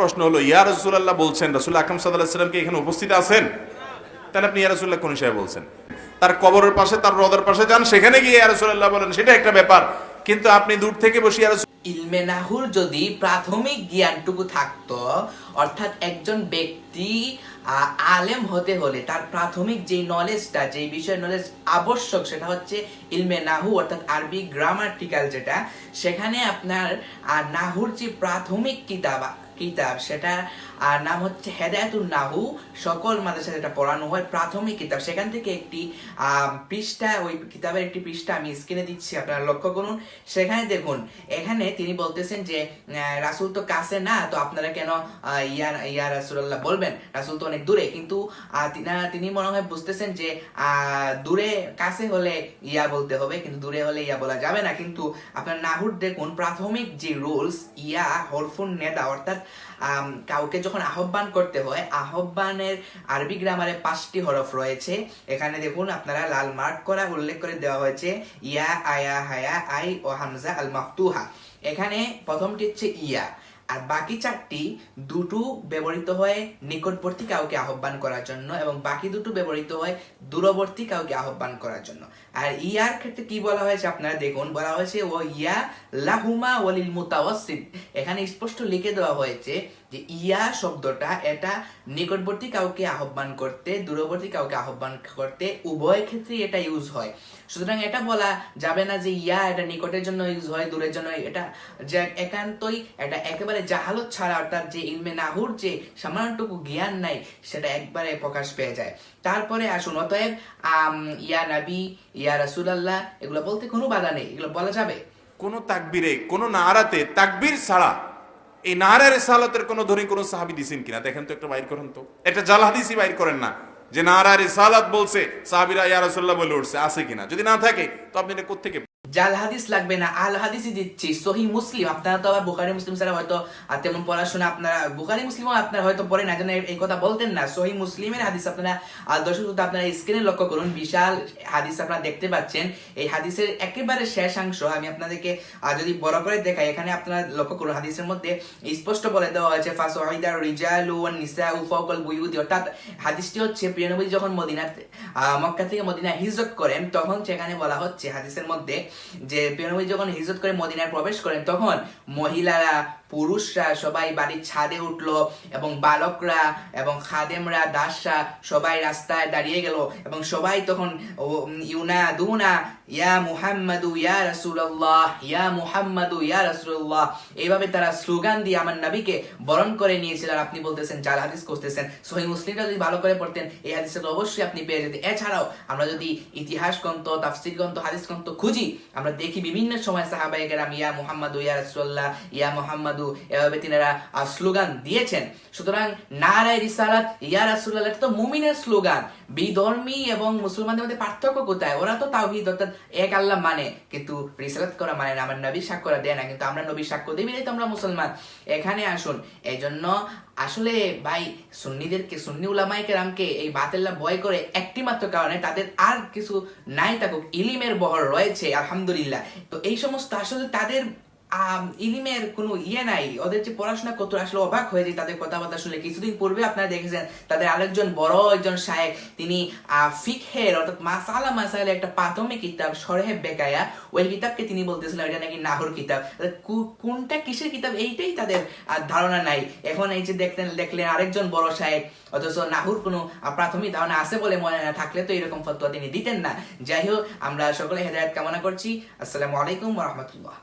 প্রশ্ন হলো, ইয়া রসুল্লাহ বলছেন, রসুল সাল্লাহ সাল্লাম এখানে উপস্থিত আছেন? তাহলে আপনি ইয়া রসুল্লাহ কোন হিসাবে বলছেন? তার কবরের পাশে, তার রদের পাশে যান, সেখানে গিয়ে ইয়া রসুল্লাহ বলেন, সেটা একটা ব্যাপার। কিন্তু আপনি দূর থেকে বসে ইয়া ইলমে নাহুর যদি প্রাথমিক জ্ঞানটুকু থাকতো, অর্থাৎ একজন ব্যক্তি আলেম হতে হলে তার প্রাথমিক যে নলেজটা যে বিষয়ের নলেজ আবশ্যক, সেটা হচ্ছে ইলমে নাহু, অর্থাৎ আরবি গ্রামাটিক্যাল যেটা, সেখানে আপনার নাহুর যে প্রাথমিক কিতাব কিতাব সেটা আর নাম হচ্ছে হেদায়তুল নাহু সকল মাদ্রাসা যেটা পড়ানো হয়, প্রাথমিক কিতাব। সেখান থেকে একটি পৃষ্ঠা, ওই কিতাবের একটি পৃষ্ঠা আমি স্ক্রিনে দিচ্ছি, আপনারা লক্ষ্য করুন। সেখানে দেখুন, এখানে তিনি বলতেছেন যে রাসূল তো কাছে না, তো আপনারা কেন ইয়া ইয়া রাসূলুল্লাহ বলবেন? রাসুল তো অনেক দূরে, কিন্তু তিনি মনে হয় বুঝতেছেন যে দূরে, কাছে হলে ইয়া বলতে হবে, কিন্তু দূরে হলে ইয়া বলা যাবে না। কিন্তু আপনার নাহুর দেখুন, প্রাথমিক যে রুলস, ইয়া, হরফুন নেদা, অর্থাৎ কাউকে যখন আহ্বান করতে হয়, আহ্বানের আরবি গ্রামারে পাঁচটি হরফ রয়েছে। এখানে দেখুন, আপনারা লাল মার্ক করা উল্লেখ করে দেওয়া হয়েছে, ইয়া, আয়া, হায়া, আই, ও হামজা আল মাফতুহা এখানে প্রথমটি হচ্ছে ইয়া। আর বাকি চারটি দুটো ব্যবহৃত হয় নিকটবর্তী কাউকে আহ্বান করার জন্য এবং বাকি দুটো ব্যবহৃত হয় দূরবর্তী কাউকে আহ্বান করার জন্য। আর ইয়ার ক্ষেত্রে কি বলা হয়েছে আপনারা দেখুন, বলা হয়েছে, ও ইয়া লাহুমা ওয়ালিল মুতাওয়াসসিত এখানে স্পষ্ট লিখে দেওয়া হয়েছে যে ইয়া শব্দটা এটা নিকটবর্তী কাউকে আহ্বান করতে, দূরবর্তী কাউকে আহ্বান করতে উভয় ক্ষেত্রে এটা ইউজ হয়। সুতরাং এটা বলা যাবে না যে ইয়া এটা নিকটের জন্য ইউজ হয়, দূরের জন্য এটা যে একান্তই এটা একেবারে জাহালত ছাড়া অর্থাৎ যে ইলমে নাহুর যে সামান্যটুকু জ্ঞান নাই, সেটা একবারে প্রকাশ পেয়ে যায়। তারপরে আসুন, অতএব ইয়া নাবি, ইয়া রাসূলুল্লাহ, এগুলো বলতে কোনো বাধা নেই। এগুলো বলা যাবে? কোন তাকবীরে, কোন নারাতে তাকবির ছাড়া এই নারার রিসালাতের কোন ধরে কোন সাহাবী দিছেন কিনা? দেখেন তো একটা বাইর করেন তো। এটা জাল হাদিসই বাইর করেন না, যে নারা সালাত বলছে, সাহাবীরা ইয়া রাসূলুল্লাহ বলে উঠছে, আছে কিনা? যদি না থাকে, তো আপনি এটা কোত্থেকে জাল হাদিস লাগবে না, আল হাদিসই দিচ্ছি। সহি মুসলিম, আপনারা তো আবার বুখারি মুসলিম ছাড়া হয়তো আর তেমন পড়াশোনা আপনারা, বুখারি মুসলিমও আপনারা হয়তো পড়েন না জন্য এই কথা বলতেন না। সহি মুসলিমের হাদিস আপনারা আর দর্শক আপনারা স্ক্রিনে লক্ষ্য করুন, বিশাল হাদিস আপনারা দেখতে পাচ্ছেন। এই হাদিসের একেবারে শেষাংশ আমি আপনাদেরকে যদি বড় করে দেখাই, এখানে আপনারা লক্ষ্য করুন, হাদিসের মধ্যে স্পষ্ট বলে দেওয়া হয়েছে ফাসওয়াইদার রিজালু ওয়ান নিসাউ ফাওকাল বুয়ুতি অর্থাৎ হাদিসটি হচ্ছে, প্রিয় নবী যখন মদিনা মক্কা থেকে মদিনা হিজরত করেন, তখন সেখানে বলা হচ্ছে, হাদিসের মধ্যে যে প্রিয়নবী যখন হিজরত করে মদিনায় প্রবেশ করেন তখন মহিলারা পুরুষরা সবাই বাড়ির ছাদে উঠল এবং বালকরা এবং খাদেমরা, দাসরা সবাই রাস্তায় দাঁড়িয়ে গেল এবং সবাই তখন ইউনা দুনা ইয়া মুহাম্মাদু, ইয়া রাসূলুল্লাহ, ইয়া মুহাম্মাদু, ইয়া রাসূলুল্লাহ। এইভাবে তারা স্লোগান দিয়ে আমার নবীকে বরণ করে নিয়েছিল আর আপনি বলতেছেন জাল হাদিস করতেছেন সহি মুসলিমটা যদি ভালো করে পড়তেন, এই হাদিসটা অবশ্যই আপনি পেয়ে যেতেন। এছাড়াও আমরা যদি ইতিহাস গ্রন্থ, তাফসির গ্রন্থ, হাদিস গ্রন্থ খুঁজি, আমরা দেখি বিভিন্ন সময় সাহাবায়ে কেরাম, ইয়া মুহাম্মাদু, ইয়া রাসূলুল্লাহ, ইয়া মুহাম্মাদু এভাবে তিনারা স্লোগান দিয়েছেন। সুতরাং নারায় রিসালাত, ইয়া রাসূলুল্লাহ, এটা তো মুমিনের স্লোগান। বিধর্মী এবং মুসলমানদের মধ্যে পার্থক্য কোথায়? ওরা তো তাওহীদ, অর্থাৎ এক আল্লাহ মানে। কিন্তু রিসালাত করা মানে না, আমার নবী সাক্ষ্য দেয় না, কিন্তু আমরা নবী সাক্ষ্য বিধায় তো আমরা মুসলমান। এখানে আসুন এই জন্য আসলে ভাই, সুন্নিদেরকে, সুন্নি উলামায়ে কেরামকে এই বাতেল্লা ভয় করে একটি মাত্র কারণে তাদের আর কিছু নাই থাকুক, ইলিমের বহর রয়েছে, আলহামদুলিল্লাহ। তো এই সমস্ত আসলে তাদের ইলিমের কোনো ইয়ে নাই। ওদের যে পড়াশোনা কত আসলে অবাক হয়ে যায় তাদের কথাবার্তা শুনলে। কিছুদিন পূর্বে আপনারা দেখেছেন, তাদের আরেকজন বড় একজন শায়েক তিনি ফিকহের, অর্থাৎ মাসালা একটা প্রাথমিক কিতাব সরহে বেকায়া, ওই কিতাবকে তিনি বলতেছিলেন এটা নাকি নাহর কিতাব। কোনটা কিসের কিতাব, এইটাই তাদের ধারণা নাই। এখন এই যে দেখলেন দেখলেন আরেকজন বড় শায়েক অথচ নাহুর কোনো প্রাথমিক ধারণা আছে বলে মনে না। থাকলে তো এরকম ফতোয়া তিনি দিতেন না। যাই হোক, আমরা সকলে হেদায়ত কামনা করছি। আসসালামু আলাইকুম রহমতুল্লাহ।